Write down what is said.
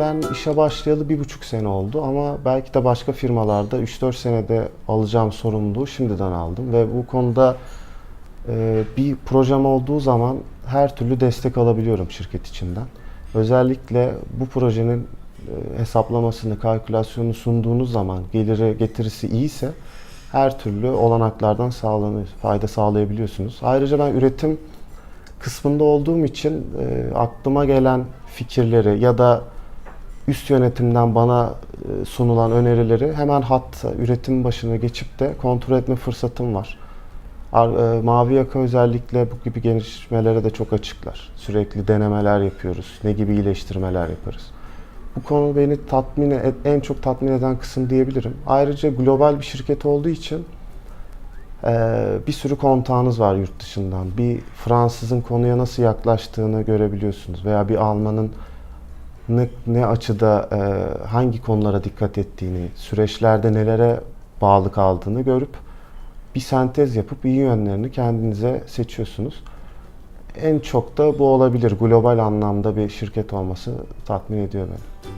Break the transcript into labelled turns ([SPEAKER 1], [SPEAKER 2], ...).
[SPEAKER 1] Ben işe başlayalı bir buçuk sene oldu ama belki de başka firmalarda 3-4 senede alacağım sorumluluğu şimdiden aldım ve bu konuda e, bir projem olduğu zaman her türlü destek alabiliyorum şirket içinden. Özellikle bu projenin e, hesaplamasını, kalkülasyonunu sunduğunuz zaman geliri getirisi iyiyse her türlü olanaklardan sağlanıyor, fayda sağlayabiliyorsunuz. Ayrıca ben üretim kısmında olduğum için e, aklıma gelen fikirleri ya da üst yönetimden bana e, sunulan önerileri hemen hatta üretim başına geçip de kontrol etme fırsatım var. Ar- e, Mavi yaka özellikle bu gibi gelişmelere de çok açıklar. Sürekli denemeler yapıyoruz. Ne gibi iyileştirmeler yaparız. Bu konu beni tatmin et, en çok tatmin eden kısım diyebilirim. Ayrıca global bir şirket olduğu için e, bir sürü kontağınız var yurt dışından. Bir Fransızın konuya nasıl yaklaştığını görebiliyorsunuz veya bir Almanın ne, ne açıda e, hangi konulara dikkat ettiğini, süreçlerde nelere bağlı kaldığını görüp bir sentez yapıp iyi yönlerini kendinize seçiyorsunuz. En çok da bu olabilir. Global anlamda bir şirket olması tatmin ediyor beni.